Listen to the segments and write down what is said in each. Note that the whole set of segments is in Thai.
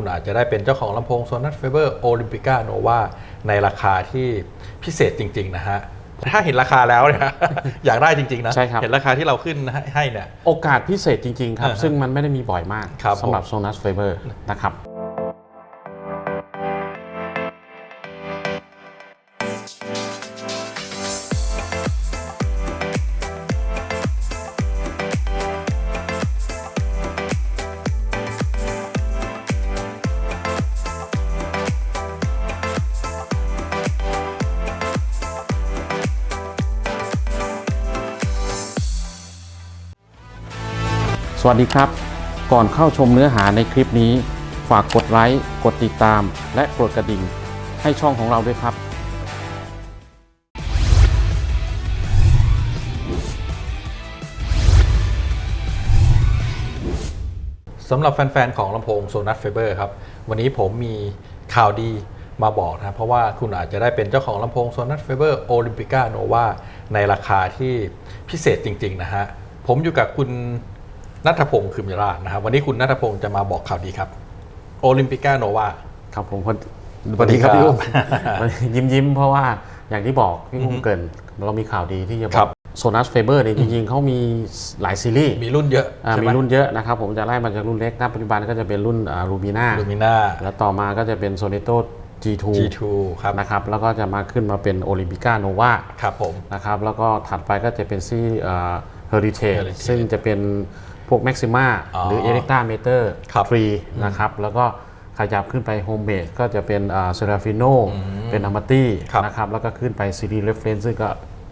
คุณอาจจะได้เป็นเจ้าของลำโพง Sonos Fiber Olympica Nova ในราคาที่พิเศษจริง ๆ นะฮะ ถ้าเห็นราคาแล้วเนี่ยอยากได้จริง ๆ นะ ใช่ครับ เห็นราคาที่เราขึ้นให้ให้เนี่ย โอกาสพิเศษจริง ๆ ครับ อ่าฮะซึ่งมันไม่ได้มีบ่อยมากครับ สำหรับผม Sonos Fiber นะครับ สวัสดีครับ ก่อนเข้าชมเนื้อหาในคลิปนี้ ฝากกดไลค์กดติดตาม และกดกระดิ่ง ให้ช่องของเราด้วยครับ สำหรับแฟน ๆ ของลำโพง Sonos Fiber ครับ วันนี้ผมมีข่าวดีมาบอกนะ เพราะว่าคุณอาจจะได้เป็นเจ้าของลำโพง Sonos Fiber Olympica Nova ในราคาที่พิเศษจริง ๆ นะฮะ ผมอยู่กับคุณ นัทพงศ์คืมยราชนะครับวันนี้คุณนัทพงศ์จะมาบอกข่าวดีครับ Olympica Nova ครับผมคนสวัสดีครับพี่อุ้มยิ้มยิ้มๆเพราะว่าอย่างที่บอกพี่อุ้มเกินเรามีข่าวดีที่จะบครัอบกโซนัสเฟเบอร์เนี่ยจริงๆเขามีหลายซีรีส์ มีรุ่นเยอะอ่าใช่ไหมีรุ่นเยอะนะครับ ผมจะไล่มาจากรุ่นเล็กนะปัจจุบันก็จะเป็นรุ่นลูมิน่าลูมิน่าแล้วต่อมาก็จะเป็นโซเนโต G2 G2 ครับนะครับแล้วก็จะมาขึ้นมาเป็นโอลิมปิก้าโนวาครับผมนะครับแล้วก็ถัดไปก็จะเป็นซี่เฮอริเทจ Heritage ซึ่งจะเป็น พวกแม็กซิม่าอ๋อหรือเอเ c กตาเมเตอร์ครับทรีนะครับแล้วก็ขยับขึ้นไปโฮมเมดก็จะเป็นเซราฟิโนเป็นอามาตี้ครับนะครับแล้วก็ขึ้นไปซีรีส์เรฟเฟนซึ่งก็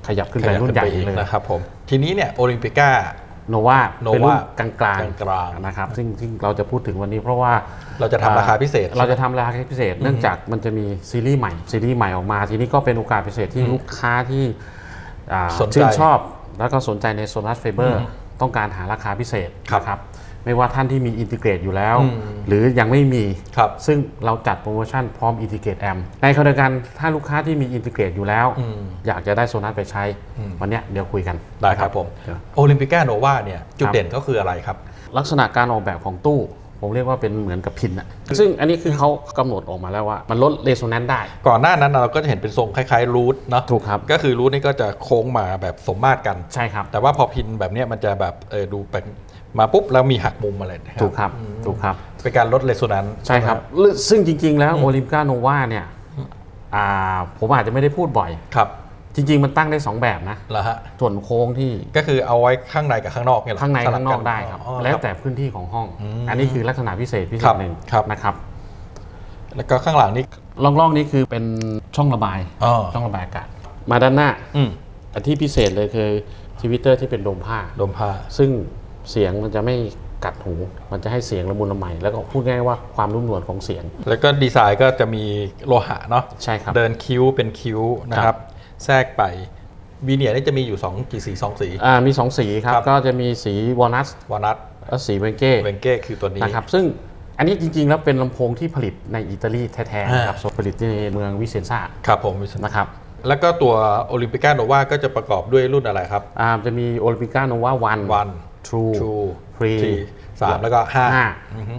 ขยับขึ้นไปขยับรุ่นใหญ่ขึ้อีกเลยนะครับผมทีนี้เนี่ย Olympica โนวา Nova เป็นรุ่นกลางๆกลางๆนะครับซึ่งซึ่งเราจะพูดถึงวันนี้เพราะว่าเราจะทำราคาพิเศษ เราจะทำราคาพิเศษ เนื่องจากมันจะมีซีรีส์ใหม่ซีรีส์ใหม่ออกมา ทีนี้ก็เป็นโอกาสพิเศษที่ลูกค้าที่อ่าสนใจชื่นชอบ แล้วก็สนใจในโซลัสเฟเบอร์ ต้องการหาราคาพิเศษครับนะครับไม่ว่าท่านที่มีอินทิเกรตอยู่แล้วอืมหรือยังไม่มีครับซึ่งเราจัดโปรโมชั่นพร้อมอินทิเกรตแอมในขณะเดียวกันถ้าลูกค้าที่มีอินทิเกรตอยู่แล้วอืมอยากจะได้โซนัสไปใช้อืมวันเนี้ยเดี๋ยวคุยกัน ได้ครับผมเดี๋ยวโอลิมปิก้าโนวาเนี่ยจุดครับเด่นก็คืออะไรครับ ลักษณะการออกแบบของตู้ ผมเรียกว่าเป็นเหมือนกับพินอะซึ่งอันนี้คือเขากำหนดออกมาแล้วว่า มันลดเรโซแนนซ์ได้ ก่อนหน้านั้นเราก็จะเห็นเป็นทรงคล้ายๆรูทเนาะถูกครับ ก็คือรูทนี่ก็จะโค้งมาแบบสมมาตรกัน ใช่ครับ แต่ว่าพอพินแบบเนี้ยมันจะแบบเออดูเป็นมาปุ๊บแล้วมีหักมุมอะไรนะถูกครับถูกครับ เป็นการลดเรโซแนนซ์ใช่ครับหรือซึ่งจริงๆแล้วโอลิมปิกาโนวาเนี่ยอ่าผมอาจจะไม่ได้พูดบ่อยครับ จริง ๆ มันตั้งได้ 2 แบบนะแล้วฮะส่วนโค้งที่ก็คือเอาไว้ข้างในกับข้างนอกเนี่ยเหรอข้างในสลับข้างนอกได้ครับ อ๋อ แล้วครับแต่พื้นที่ของห้อง อืมอันนี้คือลักษณะพิเศษพิเศครัษบหนึ่งครับ นะครับแล้วก็ข้างหลังนี่ล่องๆนี้คือเป็นช่องระบาย อ๋อช่องระบายอากาศ มาด้านหน้าอืมอันที่พิเศษเลยคือทวิตเตอร์ที่เป็นโดมผ้าดมผ้า ซึ่งเสียงมันจะไม่กัดหู มันจะให้เสียงละมุนละไมแล้วก็พูดง่ายๆว่าความนุ่มนวลของเสียง แล้วก็ดีไซน์ก็จะมีโลหะเนาะใช่ครับ เดินคิ้วเป็นคิ้วนะคครัรับ บ แทรกไปวีเนียร์นี่จะมีอยู่2กี่สีสองสี อ่ามี 2 สีครับ ครับ ก็จะมีสีวอลนัทวานัทและสีเวนเก้เวนเก้คือตัวนี้ นะครับซึ่งอันนี้จริงๆแล้วเป็นลำโพงที่ผลิตในอิตาลีแท้ๆนะครับอ่า ผลิตในเมืองวิเซนซ่าครับผมนะครับแล้วก็ตัวโอลิมปิก้าโนวาก็จะประกอบด้วยรุ่นอะไรครับ อ่าจะมีโอลิมปิก้าโนวาวัน One True True Free Three สามแล้วก็ห้าห้า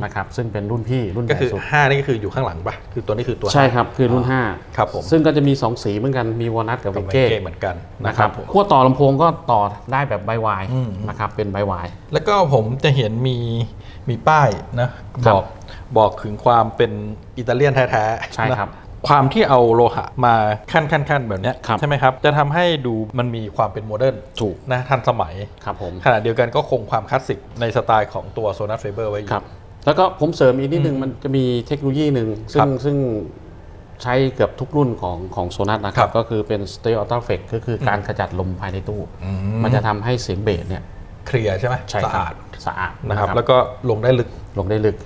นะครับซึ่งเป็นรุ่นพี่รุ่นใหก็ญ่คือสุด5นี่ก็คืออยู่ข้างหลังปะคือตัวนี้คือตัวใช่ห้าครับคือรุ่นครับผม5ซึ่งก็จะมี 2 สีเหมือนกันมีวอลนัทกับกัเวบนเวนเก้เก้เหมือนกันนะนะคครัรับบผมขั้วต่อลำโพงก็ต่อได้แบบใบวายอืมนะครับเป็นใบวายแล้วก็ผมจะเห็นมีมีป้ายนะครับบอกบอกถึงความเป็นอิตาเลียนแท้ๆใช่ครับนะ ความที่เอาโลหะมาขั้นขั้นขั้นแบบเนี้ยครับใช่ไหมครับ จะทำให้ดูมันมีความเป็นโมเดิร์นถูกนะทันสมัยครับผมขณะเดียวกันก็คงความคลาสสิกในสไตล์ของตัวโซนัสเฟเบอร์ไว้อยู่ครับแล้วก็ผมเสริมอีกนิดนึงมันจะมีเทคโนโลยีหนึ่งซึ่ครังบซึ่งใช้เกือบทุกรุ่นของของโซนัสนะคครัรับบก็คือเป็น stereo auto effect ก็คือการขจัดลมภายในตู้ มันจะทำให้เสียงเบสเนี่ยเคลียร์ใช่ไหมใช่สะครัอาดสะอาดนะครับ แล้วก็ลงได้ลึกลงได้ลึก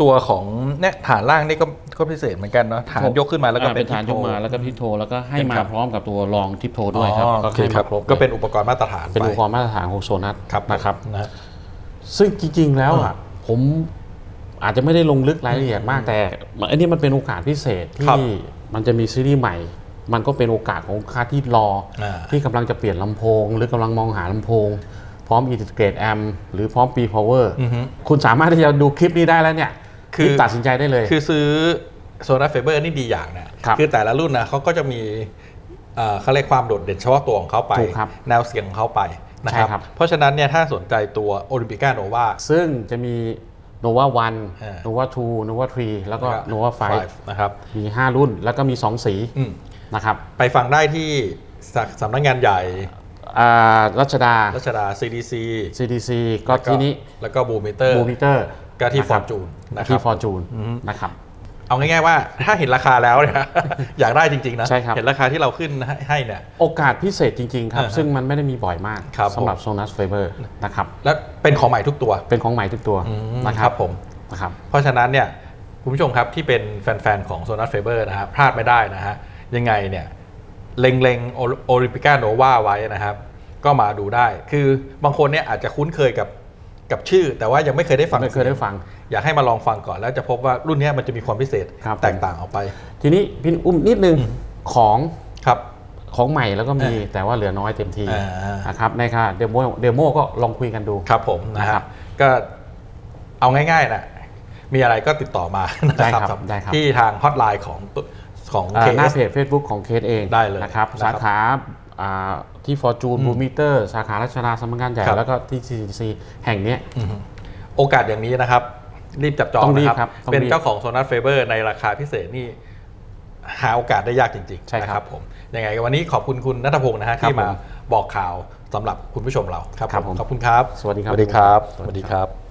ตัวของเนี่ยฐานล่างนี่ก็ก็พิเศษเหมือนกันเนาะฐานยกขึ้นมาแล้วก็อ่าเป็เป็นนฐานยกมาทิปโทแล้วก็พิโทแล้วก็ให้เป็นมาครับพร้อมกับตัวรองทิปโทด้วยครับอ๋อก็โอเคให้ครัมาบครบก็เป็นอุปกรณ์มาตรฐานเป็นไปอุปกรณ์มาตรฐานของโซนัสครับนะครับนะฮะซึ่งจริงๆแล้วอะผมอาจจะไม่ได้ลงลึกรายละเอียดมากแต่อันนี้มันเป็นโอกาสพิเศษครับที่มันจะมีซีรีส์ใหม่ มันก็เป็นโอกาสของลูกค้าที่รออาที่กำลังจะเปลี่ยนลำโพง หรือกำลังมองหาลำโพง พร้อมอินทิเกรตแอมหรือพร้อมปีพาวเวอร์อือฮึคุณสามารถที่จะดูคลิปนี้ได้แล้วเนี่ย คือรีบตัดสินใจได้เลย คือซื้อโซนัสไฟเบอร์นี่ดีอย่างนะครับอแต่ละรุ่นนะเขาก็จะมีเอ่อเขาเรียกความโดดเด่นเฉพาะตัวของเขาไปถูกครับแนวเสียงของเขาไปนะครับใช่ครับ เพราะฉะนั้นเนี่ยถ้าสนใจตัวโอลิมปิก้าโนวาซึ่งจะมี nova อ่า1 nova 2 nova 3แล้วก็ nova 5นะครับ มี 5 รุ่นแล้วก็มี 2 สีอืมนะครับ ไปฟังได้ที่สสำนักงานใหญ่อ่ารัชดา รัชดา CDC CDC ก็ที่นี้แล้วก็บูมิเตอร์บูมิเตอร์ ก็ที่ Fortune นะครับที่ฟอร์จูนอือฮึ นะครับ เอาง่ายๆว่าถ้าเห็นราคาแล้วเนี่ย อยากได้จริงๆนะ ใช่ครับ เห็นราคาที่เราขึ้นให้ให้เนี่ย โอกาสพิเศษจริง ๆ ครับ อ่าฮะซึ่งมันไม่ได้มีบ่อยมากครับสำหรับผม โซนัสไฟเบอร์นะครับแล้วเป็นของใหม่ทุกตัวเป็นของใหม่ทุกตัวอืมนะคครัรับบผม นะครับ เพราะฉะนั้นเนี่ยคุณผู้ชมครับที่เป็นแฟน ๆ ของโซนัสเฟเบอร์นะฮะพลาดไม่ได้นะฮะ ยังไงเนี่ยเล็งๆโอลิมปิก้าโนวาไว้นะครับ ก็มาดูได้ คือบางคนเนี่ยอาจจะคุ้นเคยกับ กับชื่อ แต่ว่ายังไม่เคยได้ฟังไม่เคยได้ฟัง อยากให้มาลองฟังก่อนแล้วจะพบว่ารุ่นเนี้ยมันจะมีความพิเศษครับผมแตกต่างออกไป ทีนี้พี่อุ้มนิดนึงของครับของใหม่แล้วก็มีอ่าแต่ว่าเหลือน้อยเต็มทีอ่านะครับในค่ะเดโมเดโมก็ลองคุยกันดูครับผมนะนะคครัรับบก็เอาง่ายๆนะมีอะไรก็ติดต่อมานะได้คครัรับบได้ครับที่ทางฮอตไลน์ของตัวของอ่าเคหน้าเพจ Facebook ของเคสเองได้เลยนะครับนะครับสาขาอ่า ที่ฟอร์จูนบูมิเตอร์สาขาราชดาสำนักงานใหญ่ครับ แล้วก็ที่ CCC แห่งเนี้ย อือฮึโอกาสอย่างนี้นะครับ รีบจับจองต้องรีนะบครับ ครับต้องเป็นรีบเจ้าของโซนัสเฟเบอร์ในราคาพิเศษนี่ หาโอกาสได้ยากจริงๆใช่ครับนะผมยังไงวันนี้ขอบคุณคุณนัทพงศ์นะฮะครับที่มาผมบอกข่าวสำหรับคุณผู้ชมเราครับครับผมผมขอบคุณครับ สวัสดีครับ สวัสดีครับสสวัวัสสดีดีคครัรับบ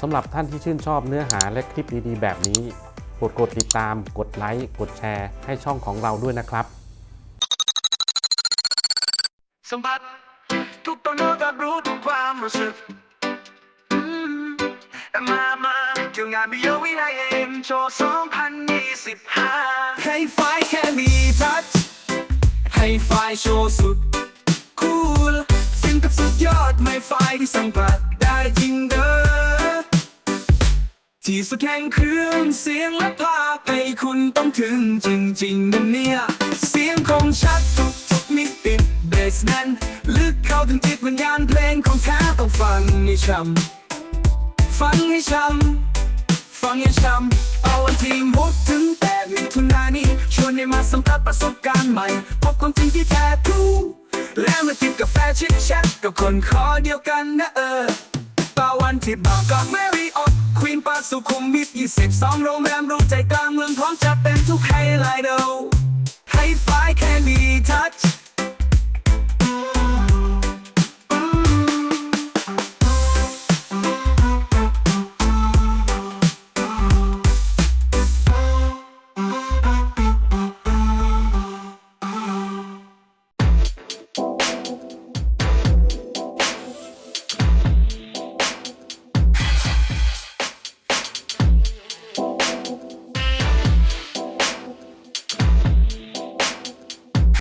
สำหรับท่านที่ชื่นชอบเนื้อหาและคลิปดีๆ แบบนี้กดกดติดตาม กดไลค์ กดแชร์ ให้ช่องของเราด้วยนะครับ สัมผัสทุกตอนโน้ตรับรู้ทุกความรู้สึกอืมมามาเที่ยวงานบิโยวิไลเอ็มโชว์2025 ให้ไฟแค่มีทัชให้ไฟโชว์สุด คูลฟินกับสุดยอดไม่ไฟที่สัมผัสได้จริงเด้อ ที่สุดแห่งเครื่องเสียงและภาพให้คุณต้องถึงจริงๆนะเนี่ย เสียงคงชัดทุกทุกมิติเบสแน่นลึกเข้าถึงจิตวิญญาณเพลงของแท้ต้องฟังให้ช้ำฟังให้ช้ำฟังให้ช้ำเอาวันที่มุกถึงแต่มิถุนานี้ชวนให้มาสัมผัสประสบการณ์ใหม่พบความจริงที่แท้ทรูและมาติดกาแฟชิดแชทกับคนคอเดียวกันนะเออป่าวันที่บางกอกแม่ ควีนปาสุขุมวิท22โรงแรมรูใจกลางเมืองพร้อมจัดเต็มทุกไฮไลท์เดาไฮไฟแค่มีทัช